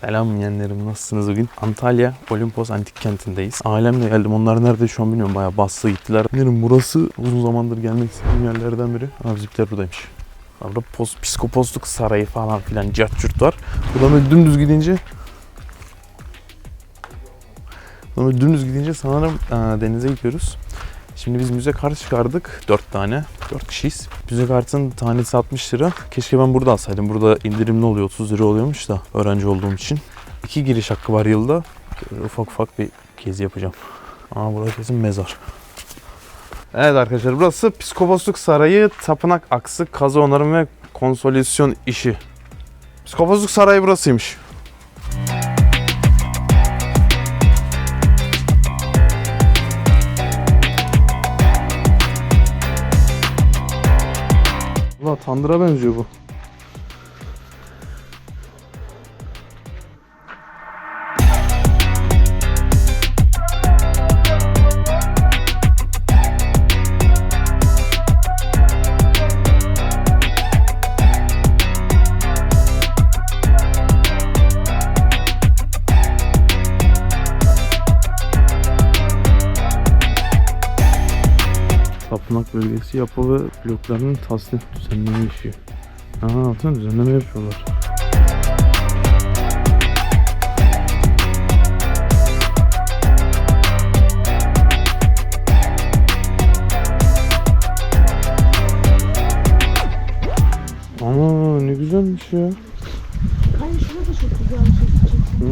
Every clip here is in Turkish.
Selam yeğenlerim nasılsınız bugün? Antalya Olimpos Antik Kenti'ndeyiz. Ailemle geldim. Onlar nerede şu an bilmiyorum. Bayağı bastı gittiler. Yeğenim burası uzun zamandır gelmek istediğim yerlerden biri. Abi bizimkiler buradaymış. Burada pos, psikoposluk sarayı falan filan cart curt var. Buradan böyle dümdüz gidince Buradan böyle dümdüz gidince sanırım aa, denize gidiyoruz. Şimdi biz müze kart çıkardık. 4 tane. 4 kişiyiz. Müze kartın tanesi 60 lira. Keşke ben burada alsaydım. Burada indirimli oluyor. 30 lira oluyormuş da öğrenci olduğum için. İki giriş hakkı var yılda. Böyle ufak ufak bir gezi yapacağım. Aa burası kesin mezar. Evet arkadaşlar burası Psikoposluk Sarayı, Tapınak Aksı, Kazı Onarım ve Konsolidasyon işi. Psikoposluk Sarayı burasıymış. Tandıra benziyor bu. Tapınak bölgesi yapı ve bloklarının tasnif düzenleme işi. Aa, altına düzenleme yapıyorlar. Ama ne güzelmiş ya. Hayır şurada da çok güzel bir şey çekeceksin. Hı.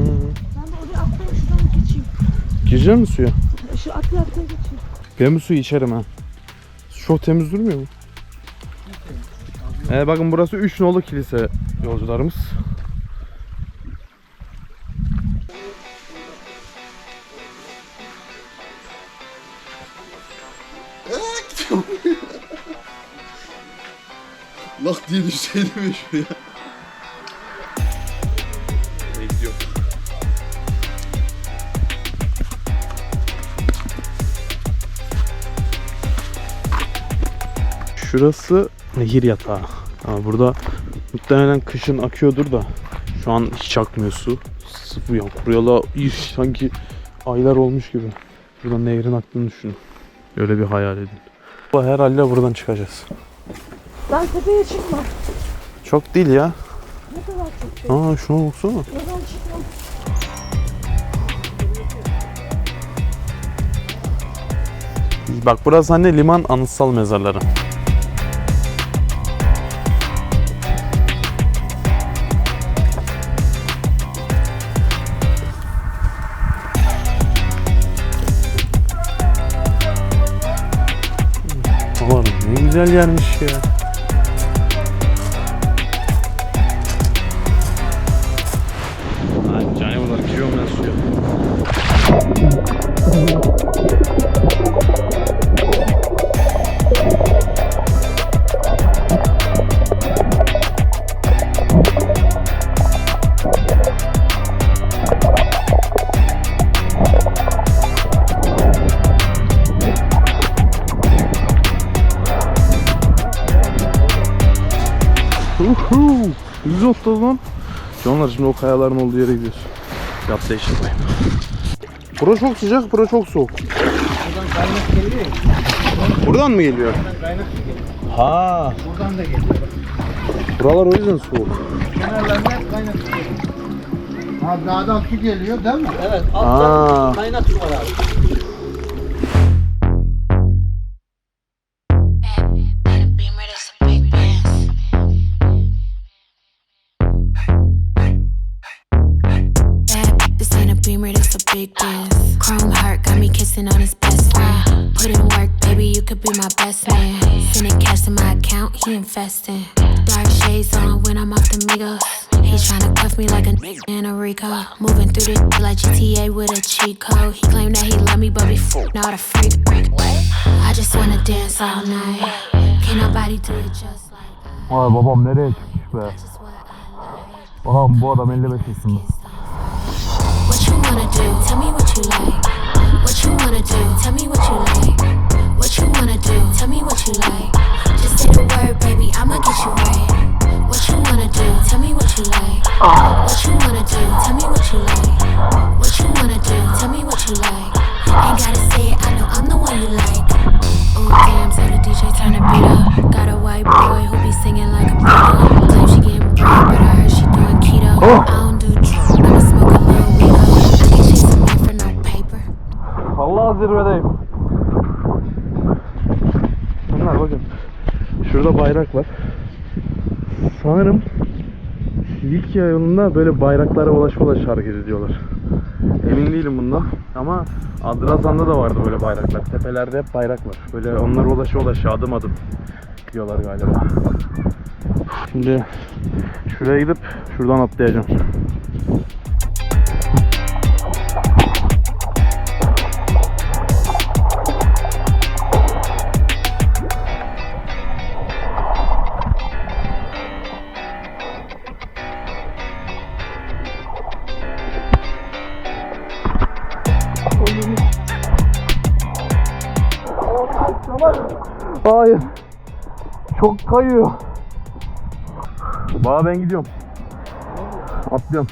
Ben de oraya atlayayım şuradan geçeyim. Girecek misin suya? Şu atlaya atlaya geçeyim. Ben bu suyu içerim ha. Çok temiz durmuyor mu? Evet bakın burası 3 nolu kilise yolcularımız. Lak diye düşseydi mi şuraya? Şurası nehir yatağı. Ama burada muhtemelen kışın akıyordur da şu an hiç akmıyor su. Sıfır ya kuruyalı sanki aylar olmuş gibi. Buradan nehrin aktığını düşünün. Öyle bir hayal edin. Herhalde buradan çıkacağız. Ben tepeye çıkma. Çok değil ya. Ne kadar çok şey. Aa şuna baksana. Buradan çıkma. Bak burası hani liman anıtsal mezarları. Ne güzel yermiş ya. Uhu, güzel atladı lan. Canlar şimdi o kayaların olduğu yere gidiyoruz. Yap değiştirmeyin. Bura çok sıcak, bura çok soğuk. Buradan kaynak geliyor. Buradan mı geliyor? Buradan kaynak geliyor. Ha, Buradan da geliyor. buralar o yüzden soğuk. Kenarlarında hep kaynak geliyor. Ha dağdan su geliyor değil mi? Evet. Aa. Altta kaynak su var abi. Man. Sending cash to my account, he investing. Dark shades on when I'm off the Migos. He tryna cuff me like a nigga in a Rico. Moving through the like GTA with a cheat code. He claimed that he love me, but be f- not a freak. I just wanna dance all night. Can't nobody do it just like I. Vay babam nereye çıkmış be? Just I like. Babam bu adam 55 yaşında. What you wanna do? Tell me what you like. What you wanna do? Tell me what you like. What you wanna do? Tell me what you like. Just bayrak var. Sanırım Likya yolunda böyle bayraklara ulaş ulaş hareket ediyorlar. Emin değilim bundan ama Adrazan'da da vardı böyle bayraklar. Tepelerde hep bayrak var. Böyle onlara ulaş ulaş adım adım gidiyorlar galiba. Şimdi şuraya gidip şuradan atlayacağım. Hayır. Çok kayıyor. Baba ben gidiyorum. Atlıyorum.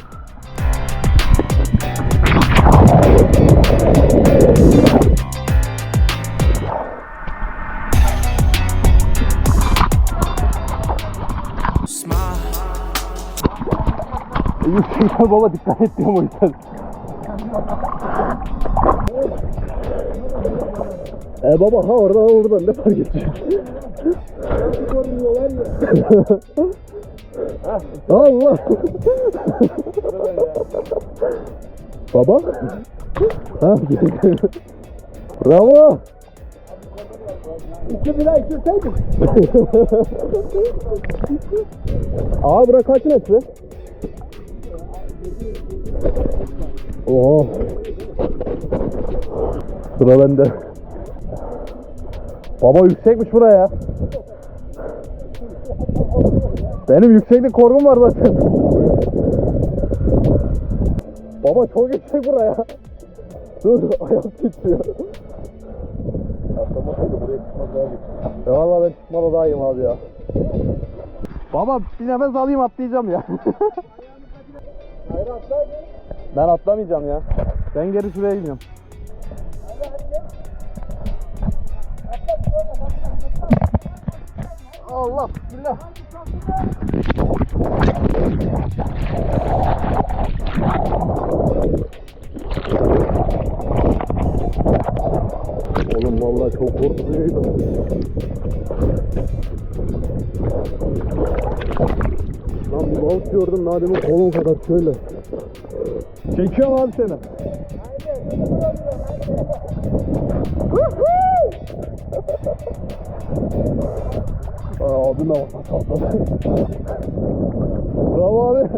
Yüksekten baba dikkat et diyorum o yüzden. E baba ha oradan oradan ne fark edecek? Allah. baba? Ha Bravo. İki bira içirseydin. Aa bura kaç metre? Oo. Sıra bende. Baba yüksekmiş buraya. Benim yükseklik korkum var zaten. Baba çok yüksek buraya. Dur ayağım titriyor. Ya valla ben çıkmalı daha iyiyim abi ya. Baba bir nefes alayım atlayacağım ya. ben atlamayacağım ya. Ben geri şuraya gidiyorum. Allah bismillah. Oğlum vallahi çok korkutucuydu. Lan bir balık gördüm Nadim'in kolun kadar şöyle. Çekiyorum abi seni. Aa, abim de orta sapladı. Bravo abi.